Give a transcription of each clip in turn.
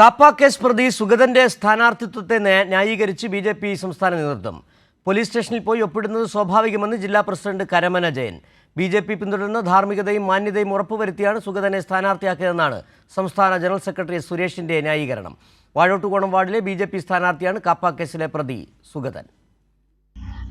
KAAPA case പ്രതി സുഗതന്റെ സ്ഥാനാർത്ഥിത്വത്തെ ന്യാ- ന്യായീകരിച്ച് ബി ജെ പി സംസ്ഥാന നേതൃത്വം. പോലീസ് സ്റ്റേഷനിൽ പോയി ഒപ്പിടുന്നത് സ്വാഭാവികമെന്ന് ജില്ലാ president Karamana Jayan. B J P പിന്തുടരുന്ന ധാർമ്മികതയും മാന്യതയും ഉറപ്പുവരുത്തിയാണ് സുഗതനെ സ്ഥാനാർത്ഥിയാക്കിയതെന്നാണ് സംസ്ഥാന ജനറൽ സെക്രട്ടറി സുരേഷിന്റെ ന്യായീകരണം. വാഴോട്ടുകോണം വാർഡിലെ ബി സ്ഥാനാർത്ഥിയാണ് കാപ്പ കേസിലെ പ്രതി സുഗതൻ.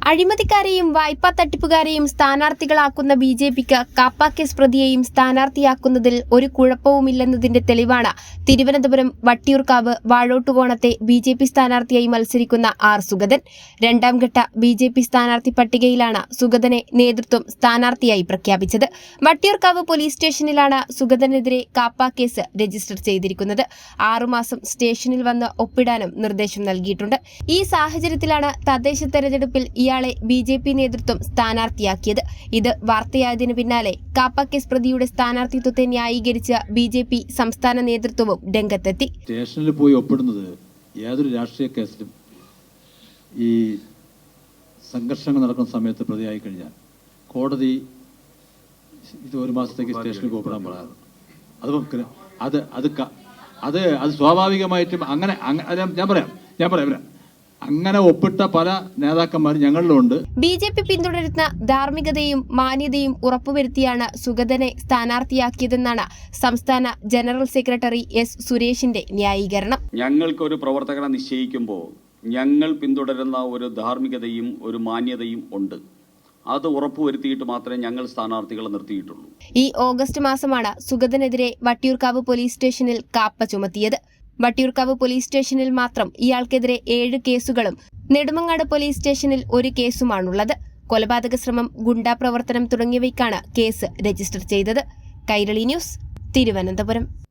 അഴിമതിക്കാരെയും വായ്പാ തട്ടിപ്പുകാരെയും സ്ഥാനാർത്ഥികളാക്കുന്ന ബി ജെ പിക്ക് കാപ്പ കേസ് പ്രതിയെയും സ്ഥാനാർത്ഥിയാക്കുന്നതിൽ ഒരു കുഴപ്പവുമില്ലെന്നതിന്റെ തെളിവാണ് തിരുവനന്തപുരം വട്ടിയൂർക്കാവ് വാഴോട്ടുകോണത്തെ ബി ജെ പി സ്ഥാനാർത്ഥിയായി മത്സരിക്കുന്ന ആർ സുഗതൻ. രണ്ടാം ഘട്ട ബി ജെ പി സ്ഥാനാർത്ഥി പട്ടികയിലാണ് സുഗതനെ നേതൃത്വം സ്ഥാനാർത്ഥിയായി പ്രഖ്യാപിച്ചത്. വട്ടിയൂർക്കാവ് പോലീസ് സ്റ്റേഷനിലാണ് സുഗതനെതിരെ കാപ്പ കേസ് രജിസ്റ്റർ ചെയ്തിരിക്കുന്നത്. ആറുമാസം സ്റ്റേഷനിൽ വന്ന് ഒപ്പിടാനും നിർദ്ദേശം നൽകിയിട്ടുണ്ട്. ഈ സാഹചര്യത്തിലാണ് തദ്ദേശ തെരഞ്ഞെടുപ്പിൽ ഇയാളെ ബി ജെ പി നേതൃത്വം സ്ഥാനാർത്ഥിയാക്കിയത്. ഇത് വാർത്തയായതിനു പിന്നാലെ കാപ്പ കേസ് പ്രതിയുടെ സ്ഥാനാർത്ഥിത്വത്തെ ന്യായീകരിച്ച ബി ജെ പി സംസ്ഥാന നേതൃത്വവും രംഗത്തെത്തി. സ്റ്റേഷനിൽ പോയി ഒപ്പിടുന്നത് ഏതൊരു രാഷ്ട്രീയ കേസിലും ഈ സംഘർഷങ്ങൾ നടക്കുന്ന സമയത്ത് പ്രതിയായി കഴിഞ്ഞാൽ കോടതി ഇത് ഒരു മാസത്തേക്ക് സ്റ്റേഷനിൽ ഒപ്പിടാൻ പറയാറ് അത് അത് അത് അത് സ്വാഭാവികമായിട്ടും അങ്ങനെ അങ്ങ- ഞാൻ പറയാം. ഞാൻ പറയാം. അങ്ങനെ ഒപ്പിട്ട പല നേതാക്കന്മാരും ഞങ്ങളിലുണ്ട്. ബി ജെ പി പിന്തുടരുന്ന ധാർമ്മികതയും മാന്യതയും ഉറപ്പുവരുത്തിയാണ് സുഗതനെ സ്ഥാനാർത്ഥിയാക്കിയതെന്നാണ് സംസ്ഥാന ജനറൽ സെക്രട്ടറി എസ് സുരേഷിന്റെ ന്യായീകരണം. ഞങ്ങൾക്കൊരു പ്രവർത്തകനെ നിശ്ചയിക്കുമ്പോൾ ഞങ്ങൾ പിന്തുടരുന്ന ഒരു ധാർമ്മികതയും ഒരു മാന്യതയും ഉണ്ട്. അത് ഉറപ്പുവരുത്തിയിട്ട് മാത്രമേ ഞങ്ങൾ സ്ഥാനാർത്ഥികളെ നിർത്തിയിട്ടുള്ളൂ. ഈ ഓഗസ്റ്റ് മാസമാണ് സുഗതനെതിരെ വട്ടിയൂർക്കാവ് പോലീസ് സ്റ്റേഷനിൽ കാപ്പ ചുമത്തിയത്. വട്ടിയൂർക്കാവ് പോലീസ് സ്റ്റേഷനിൽ മാത്രം ഇയാൾക്കെതിരെ ഏഴ് കേസുകളും നെടുമങ്ങാട് പോലീസ് സ്റ്റേഷനിൽ ഒരു കേസുമാണുള്ളത്. കൊലപാതക ശ്രമം ഗുണ്ടാ പ്രവർത്തനം തുടങ്ങിയവയ്ക്കാണ് കേസ് രജിസ്റ്റർ ചെയ്തത്. കൈരളി ന്യൂസ് തിരുവനന്തപുരം.